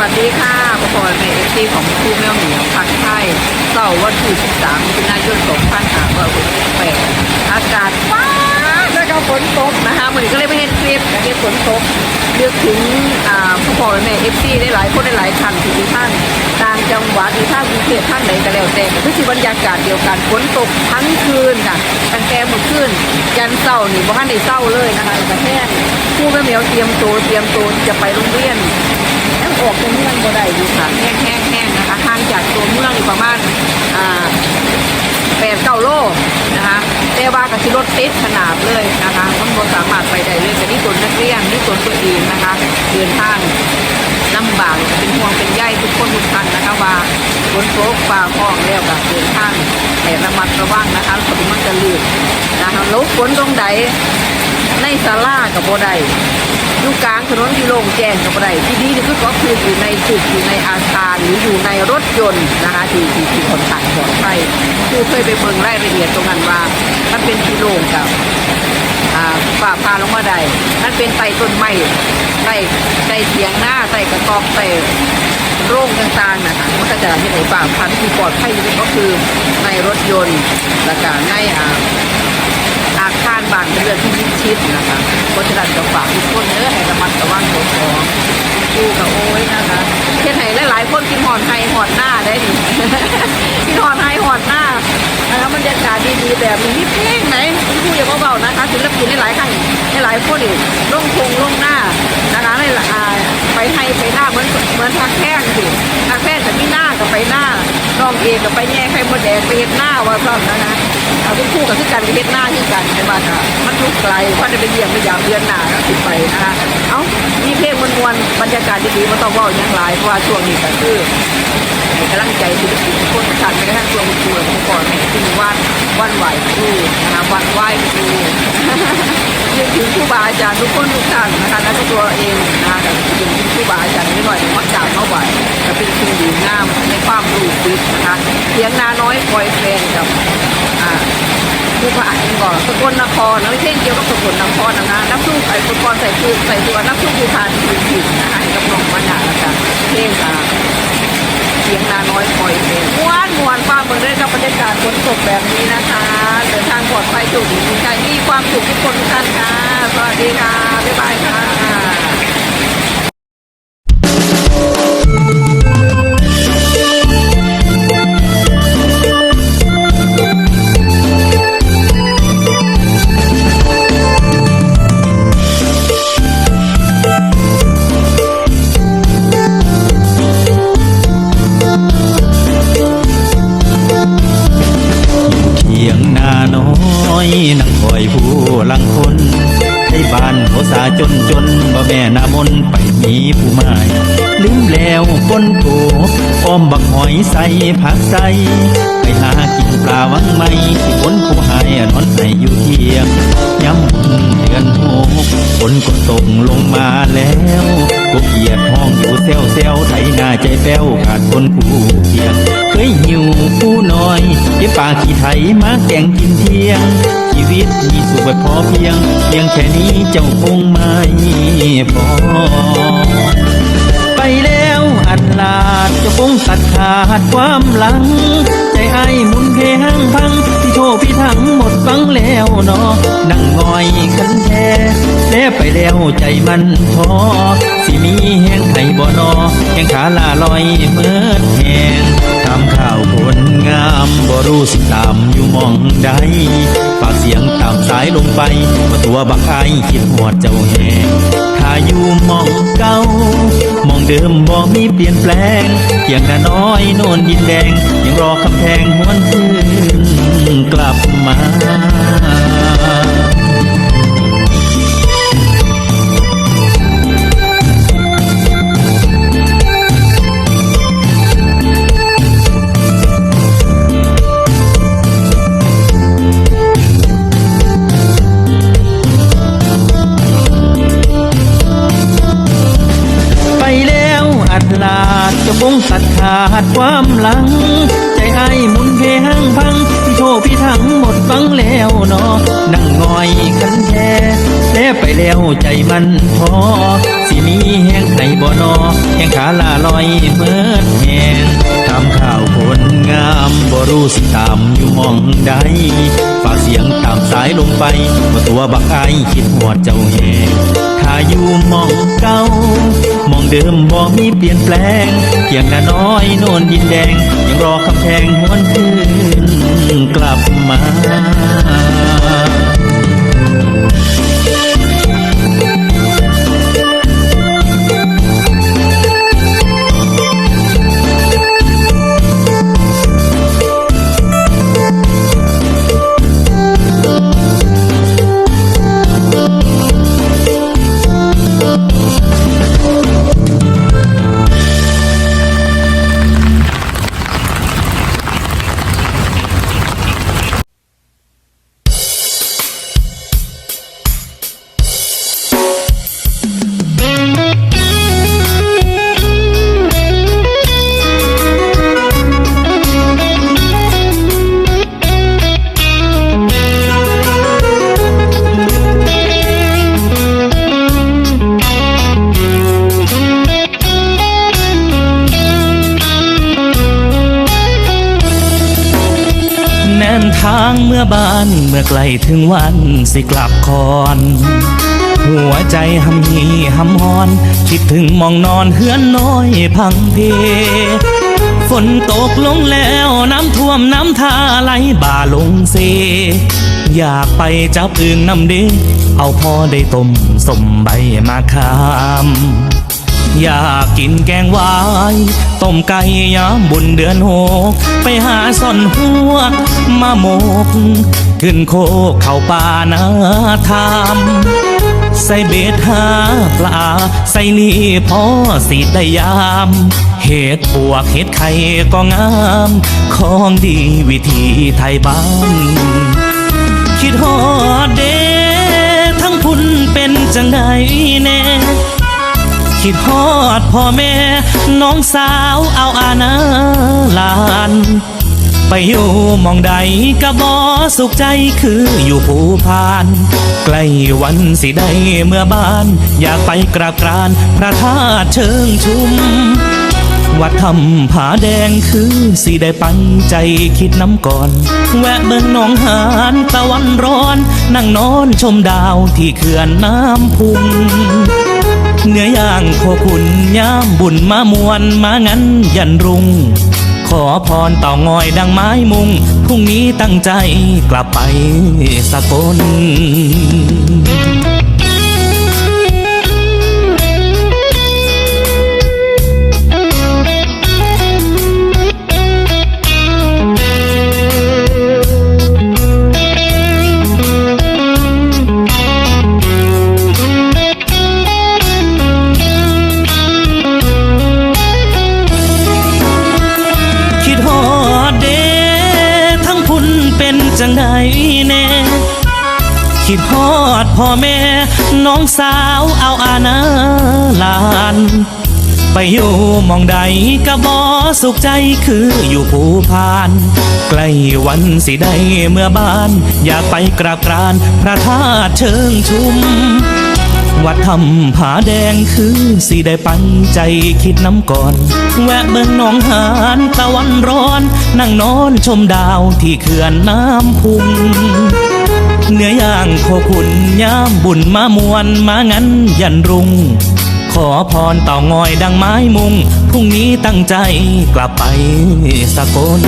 วัสดีค่ะพบกับในเอฟซีของครูแมวเหมียวพักไทยเสาร์วันที่13มิถุนายน2568อากาศฟ้าแล้วก็ฝนตกนะคะเหมือนก็เลยไม่เห็นคลิปแต่เห็นฝนตกเลือกถึงอ่าพบกับในเอฟซีได้หลายคนได้หลายท่านที่ท่านต่างจังหวัดหรือท่านกรุงเทพท่านไหนก็แล้วแต่ก็คือบรรยากาศเดียวกันฝนตกทั้งคืนค่ะตั้งแต่เมื่อคืนยันเศร้านี่บ่ทันได้เศร้าเลยนะคะแล้วก็แห้งครูแม่เหมียวเตรียมตัวเตรียมตัวจะไปโรงเรียน ยังออกตัวเมืองบ่ได้อยู่ค่ะแห้งแห้งแห้งนะคะห่างจากตัวเมืองอยู่ประมาณอ่าแปดเก้าโลนะคะแต่ว่าก็คือรถติดขนาดเลยนะคะมันบ่สามารถไปได้เลยแต่นี่ตัวนักเรียนนี่ตัวตัวเองนะคะเดินทางลำบากเป็นห่วงเป็นใยทุกคนทุกท่านนะคะว่าฝนตกฟ้าห้องแล้วก็เดินทางแต่ระมัดระวังนะคะฝนมันจะลื่นนะคะแล้วฝนตรงใดใน ศาลากับบ่ได้อยู่กลางถนนที่โล่งแจ้งกับอะไรที่ดีที่สุดก็คืออยู่ในตึกอยู่ในอาคารหรืออยู่ในรถยนต์นะคะที่ที่ที่คนขับปลอดภัยคือเคยไปเบิ่งรายละเอียดตรงนั้นว่ามันเป็นที่โล่งกับอ่าฝ่าพาลงมาได้มันเป็นไต่ต้นไม้ไต่ไต่เถียงหน้าไต่กระตอบไต่โร่งต่างๆนะคะมันก็จะที่ไหนฝ่าพันที่ปลอดภัยที่สุดก็คือในรถยนต์และก็ในอ่าอาคาร บ้านเป็นเรือนที่มิดชิดนะคะเพราะฉะนั้นก็ฝากทุกคนเด้อให้ระมัดระวังตัวของกูกับโอ้ยนะคะเช่นให้หลายๆคนกินหอนไทยหอนหน้าได้ดิกินหอนไทยหอนหน้านะคะบรรยากาศดีๆแบบนี้เพลงไหนคุณครูอย่าเบาๆนะคะศิลปินหลายๆครั้งหลายคนนี่ลงทงลงหน้านะคะในละอ่าไปไทยไปหน้าเหมือนเหมือนทางแข้งสิทางแข้งแต่ที่หน้ากับไปหน้าน้องเองกับไปแย่ไข่มดแดงไปเห็นหน้าว่าซ้ำนะนะ เอาคุณครู่กับที่กันไปเฮ็ดหน้าที่กันแต่ว่าก็มันทุกไกลเพราจะไปเยี่ยมไปยามเดือนหน้าก็ติดไปนะคะเอ้ามีเพลงมวนๆบรรยากาศดีๆมาต้องว่าอย่างไรเพราะว่าช่วงนี้ก็คือให้กำลังใจศิลปินทุกคนทุกท่นไม่กระทั่งช่วงครูทุกคนที่วันวันไหวครูนะคะวันไหวครูยังถึงครูบาอาจารย์ทุกคนทุกท่านนะคะและก็ตัวเองนะคะแต่ถึงครูบาอาจารย์นิดหน่อยมักจาบเข้าไหวจะเป็นสิ่งดีงามในความรู้สึกนะคะเสียงนาน้อยคอยแฟนกับอ่าผู้ผ่านก่อนสกลนครแล้วไม่ใช่เกี่ยวกับสกลนครนะคะนักสู้ไอ้สกลใส่คือใส่ตัวนักสู้ผู้ผ่านถึงถึงนะคะให้กับน้องมานาแล้วกันเพลงอ่าเสียงนาน้อยคอยเพลงม้วนมวนฟ้าเมืองได้กับบรรยากาศฝนตกแบบนี้นะคะเดินทางปลอดภัยสุขดีใจมีความสุขทุกคนทุกท่านค่ะสวัสดีค่ะบ๊ายบายค่ะ บักหอยใส่ผักใส่ไปหากินปลาวังไม่ที่คนผู้หายนอนให้อยู่เทียงย้ำเดือนหกฝนก็ตกลงมาแล้วกบเกียดห้องอยู่เซลเซลไถนาใจแป้วขาดคนผู้เพียงเคยหิวผู้น้อยเก็บปาขี้ไถมาแกงกินเที่ยงชีวิตมีสุขแบบพอเพียง เพียงแค่นี้เจ้าคงไม่พอ ลาดจะคงตัดขาดความหลัง ใจไอ้หมุนเพหังพังที่โทษพี่ทั้งหมดฟังแล้วเนอนั่งงอยคันแท้แล้ไปแล้วใจมันท้อสิมีแห้งไห้บ่นอแห้งขาลาลอยเมื่อแห้งตามข่าวคนงามบ่รู้สิตามอยู่มองใดฝากเสียงตามสายลงไปว่าตัวบักไอคิดหอดเจ้าแหงถ้าอยู่มองเก่า เดิมบ่มีเปลี่ยนแปลงเพียงนาน้อยโน่นดินแดง ยังรอคำแพงหวนคืนกลับมา นั่งงอยคันแท้แล้ไปแล้วใจมันพอ สิมีแห้งไหนบ่นอแห้งขาลาลอยเมิดแหงตามข่าวคนงามบ่รู้สิตามอยู่มองใดฝากเสียงตามสายลงไปว่าตัวบักไอายคิดหอดเจ้าแหงถ้าอยู่มองเก่ามองเดิมบ่มีเปลี่ยนแปลงเพียงนาน้อยโน่นดินแดงยังรอคำแพงหวนคืนกลับมา ทางเมื่อบ้านเมื่อไกลถึงวันสิกลับคอนหัวใจหำหีหำฮอน คิดถึงมองนอนเฮือนน้อยพังเพ ฝนตกลงแล้วน้ำท่วมน้ำท่าไหลบ่าลงเซ อยากไปจับอึ่งน้ำเดเอาพอได้ต้มสมใบมาคาม อยากกินแกงวายต้มไก่ยามบุญเดือนหกไปหาซ่อนหัวมาหมก ขึ้นโคกเข้าป่านาทามใส่เบ็ดหาปลา ใส่นี่พอสิได้ยาม เห็ดปวกเห็ดไข่ก็งาม ของดีวิธีไทยบ้าน คิดฮอดเดทั้งพุ่นเป็นจังใดแน่ คิดฮอดพ่อแม่ น้องสาวเอาอาณาลาน ไปอยู่มองใดกะบอสุขใจคืออยู่ภูพาน ใกล้วันสิได้เมื่อบ้าน อยากไปกราบกรานพระธาตุเชิงชุม วัดทำผาแดงคือสิได้ปันใจคิดน้ำก่อน แวะเบิ่งหนองหานตะวันร้อน นั่งนอนชมดาวที่เขื่อนน้ำพุง เนื้อย่างโคคุณย่ามบุญมามวนมางั้นยันรุง ขอพรเต่างอยดังไม้มุง พรุ่งนี้ตั้งใจกลับไปสกล พ่อแม่ น้องสาวเอาอาณาลานไปอยู่มองใดกะบอสุขใจคืออยู่ภูพาน ใกล้วันสิได้เมื่อบ้าน อยากไปกราบกรานพระธาตุเชิงชุม วัดทำผาแดงคือสิได้ปันใจคิดน้ำก่อน แวะเบิ่งหนองหานตะวันร้อน นั่งนอนชมดาวที่เขื่อนน้ำพุง เนื้อย่างโคขุนย่ามบุญมามวนมางั้นยันรุง ขอพรเต่างอยดังไม้มุง พรุ่งนี้ตั้งใจกลับไปสกล